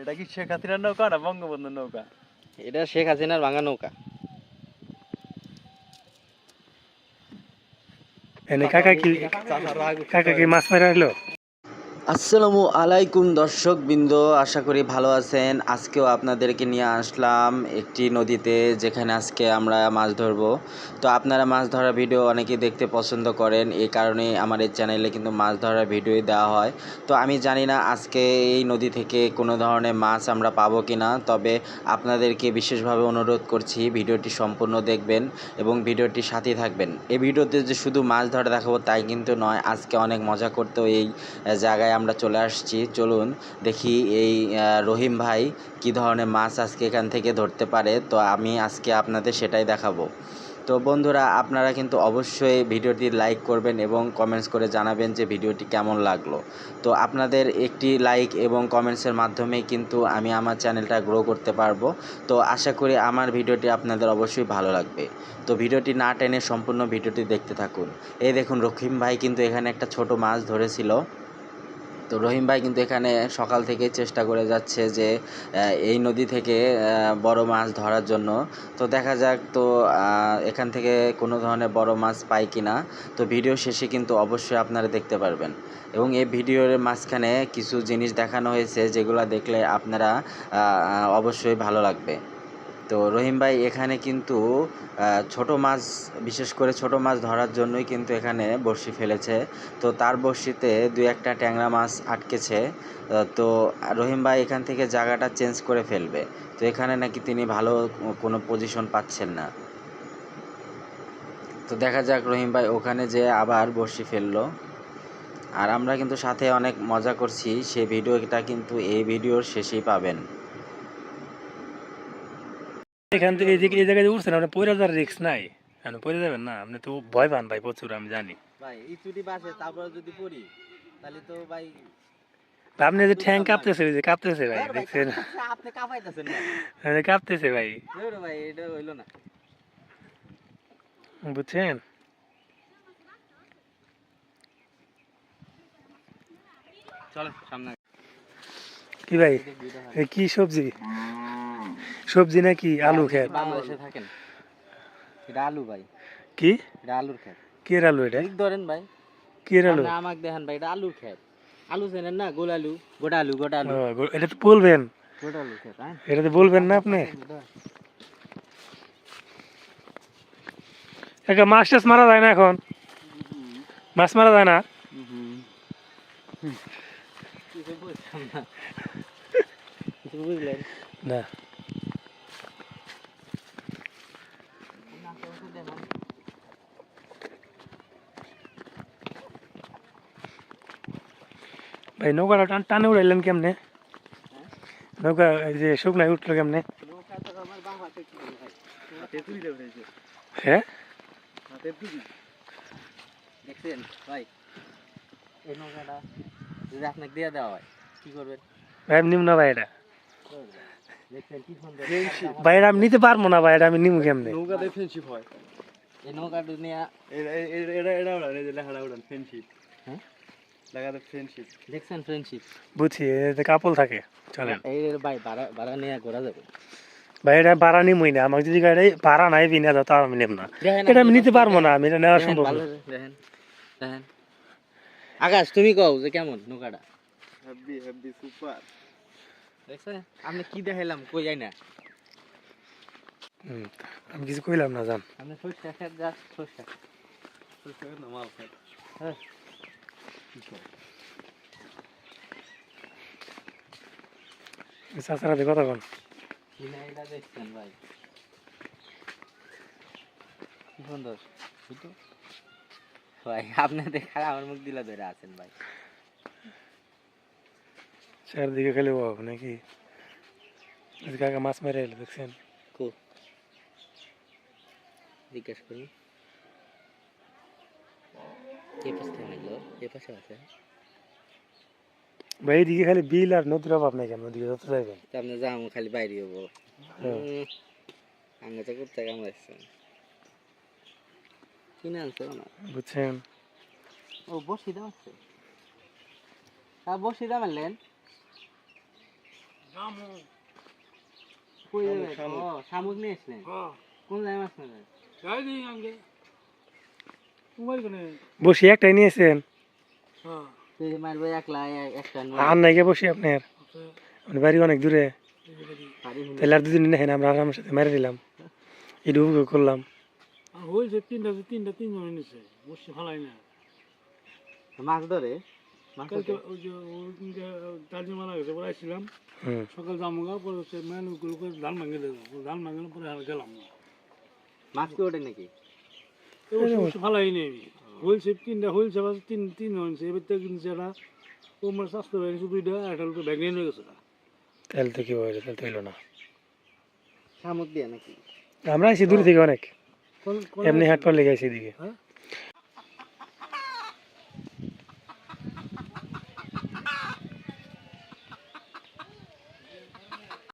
এটা কি শেখ হাসিনার নৌকা না বঙ্গবন্ধুর নৌকা? এটা শেখ হাসিনার ভাঙা নৌকা। এনে কাকা কি কাকা কি মাছ মারা আসসালামু আলাইকুম দর্শক বৃন্দ আশা করি ভালো আছেন। আজকেও আপনাদেরকে নিয়ে আসলাম একটি নদীতে যেখানে আজকে আমরা মাছ ধরবো। তো আপনারা মাছ ধরার ভিডিও অনেকেই দেখতে পছন্দ করেন এই কারণে আমার এই চ্যানেলে কিন্তু মাছ ধরার ভিডিওই দেওয়া হয়। তো আমি জানি না আজকে এই নদী থেকে কোনো ধরনের মাছ আমরা পাবো কি না তবে আপনাদেরকে বিশেষভাবে অনুরোধ করছি ভিডিওটি সম্পূর্ণ দেখবেন এবং ভিডিওটি সাথে থাকবেন। এই ভিডিওতে যে শুধু মাছ ধরা দেখাবো তাই কিন্তু নয়, আজকে অনেক মজা করতেও এই জায়গায় আমরা চলে আসছি। চলুন দেখি এই রহিম ভাই কি ধরনের মাছ আজকে এখান থেকে ধরতে পারে। তো আমি আজকে আপনাদের সেটাই দেখাবো। তো বন্ধুরা, আপনারা কিন্তু অবশ্যই ভিডিওটি লাইক করবেন এবং কমেন্টস করে জানাবেন যে ভিডিওটি কেমন লাগল। তো আপনাদের একটি লাইক এবং কমেন্টসের মাধ্যমেই কিন্তু আমি আমার চ্যানেলটা গ্রো করতে পারব। তো আশা করি আমার ভিডিওটি আপনাদের অবশ্যই ভালো লাগবে। তো ভিডিওটি না টেনে সম্পূর্ণ ভিডিওটি দেখতে থাকুন। এই দেখুন রহিম ভাই কিন্তু এখানে একটা ছোট মাছ ধরেছিল। তো রহিম ভাই কিন্তু এখানে সকাল থেকে চেষ্টা করে যাচ্ছে যে এই নদী থেকে বড় মাছ ধরার জন্য। তো দেখা যাক, তো এখান থেকে কোনো ধরনের বড় মাছ পাই কিনা। তো ভিডিও শেষে কিন্তু অবশ্যই আপনারা দেখতে পারবেন। এবং এই ভিডিওর মাঝখানে কিছু জিনিস দেখানো হয়েছে যেগুলো দেখলে আপনারা অবশ্যই ভালো লাগবে। তো রহিম ভাই, এখানে কিন্তু ছোট মাছ, বিশেষ করে ছোট মাছ ধরার জন্যই কিন্তু এখানে বড়শি ফেলেছে। তো তার বড়শিতে দুই একটা ট্যাংরা মাছ আটকেছে। তো রহিম ভাই এখান থেকে জায়গাটা চেঞ্জ করে ফেলবে। তো এখানে নাকি তিনি ভালো কোনো পজিশন পাচ্ছেন না। তো দেখা যাক রহিম ভাই, ওখানে যে আবার বড়শি ফেলল। আর আমরা কিন্তু সাথে অনেক মজা করছি সেই ভিডিওটা কিন্তু এই ভিডিওর শেষেই পাবেন। এখান থেকে এই এই জায়গায় উঠছেন আপনি পয়লা যাওয়ার রিক্স নাই। আপনি পয়লা যাবেন না আপনি তো ভয় পান ভাই প্রচুর আমি জানি। ভাই এই বাসে তারপরে যদি পড়ি তাহলে তো ভাই আপনি যে ঠ্যাং কাঁপতেছে ওই যে কাঁপতেছে ভাই দেখছেন? আপনি কাঁপাইতেছেন কাঁপতেছে ভাই। ভাই এটা হইল না। বুঝছেন? চলো সামনে। কি ভাই? কি সবজি? সবজি নাকি আলু খেত বাংলাদেশে থাকেন। এটা আলু ভাই। কি? এটা আলুর ক্ষেত। কি আলু এটা? ধরেন ভাই। কি আলু? আমাকে দেখেন ভাই এটা আলুর ক্ষেত। আলু চেনেন না? গোল আলু। গোটা আলু গোটা আলু। এটা তো বলবেন। গোটা হ্যাঁ? এটা তো বলবেন না আপনি? একটা মাছ টাছ মারা যায় না এখন? মাছ মারা যায় না? বুঝলাম না কিছু বুঝলেন না ভাই নৌকাটা টান টানে উড়াইলেন কেমনে? নৌকা যে শুকনায় উঠল কেমনে? হ্যাঁ? দেখছেন? ভাই এই নৌকাটা যদি আপনাকে দিয়ে দেওয়া হয় কি করবেন? ভাই আমি নিম না ভাই এটা। ভাই এটা আমি নিতে পারব না ভাই এটা আমি নিমু কেমনে? নৌকাতে ফ্রেন্ডশিপ হয়। এই নৌকাটা নিয়ে এটা এটা- এটা এটা উড়ান এই যে লেখাটা উড়ান ফ্রেন্ডশিপ হ্যাঁ? লেখাতে ফ্রেন্ডশিপ দেখছেন ফ্রেন্ডশিপ বুঝছি এতে কাপল থাকে চলেন। এই ভাই ভাড়া ভাড়া নিয়ে ঘোরা যাবে। ভাই এটা ভাড়া নিমুই না আমাকে যদি গাড়ি ভাড়া নাই বিনা দাও তাও আমি নেব না। এটা আমি নিতে পারব না আমি এটা নেওয়া সম্ভব না। দেখেন দেখেন। আকাশ তুমি কও যে কেমন নৌকাটা? হ্যাপি হ্যাপি সুপার দেখছেন আপনি কি দেখাইলাম কই যাই না। হুম, আমি কিছু কইলাম না জান। আপনি সরষা খেত যা সরষা মাল খাই হ্যাঁ। চাচারা কন। কিনা দেখছেন ভাই। কি সুন্দর। বুঝতো ভাই আপনি দেখা আমার মুখ দিলা ধরে আছেন ভাই। চারদিকে খেলে বাবু নাকি? কাকা মাছ মেরে এলো দেখছেন? জিজ্ঞেস করি কে পাশ থেকে লাগল কে পাশে আছে ভাই এইদিকে খালি বিল আর নদীর অভাব নাই কেন? নদীকে যত যাইবেন। আপনি যাও খালি বাইরে হব। হ্যাঁ। আমি তো করতে কামড়াইছে কিনে আনছে না বুঝছেন? ও বসি দাম আছে হ্যাঁ বসি দাম আনলেন শামুক, যাবে? নিয়ে আসলেন? কোন জায়গায় মাছ নেবেন বসি একটাই নিয়েছেন? নিয়ে। আর নাই গে বসি আপনার? আপনার বাড়ি অনেক দূরে। তাহলে আর দুদিন নেন আমরা আরামের সাথে মেরে দিলাম। এটা উপভোগ করলাম। হয়েছে তিনটা তিনটা তিনজন নিছে বসে ফালাই না। মাছ ধরে? মাছ কালকে? ওই যে ওইদিনকে দার্জি গেছে পরে আসছিলাম সকাল জামুগা পরে হচ্ছে করে ধান ভাঙে ধান ভাঙে পরে আর গেলাম মাছ কি ওঠে নাকি? ফালাই নি আমি হয়েছে তিনটা হয়েছে আবার তিন তিন হয়েছে এবার থেকে কিনছে একটা তোমার স্বাস্থ্য ব্যাগ দুইটা একটা লোক ব্যাগ নিয়ে গেছে না। তাহলে তো কি বলে তাহলে তো হইল না। শামুক দিয়ে নাকি? আমরা আছি দূর থেকে অনেক। এমনি হাট পার লেগে আছি এদিকে। হ্যাঁ?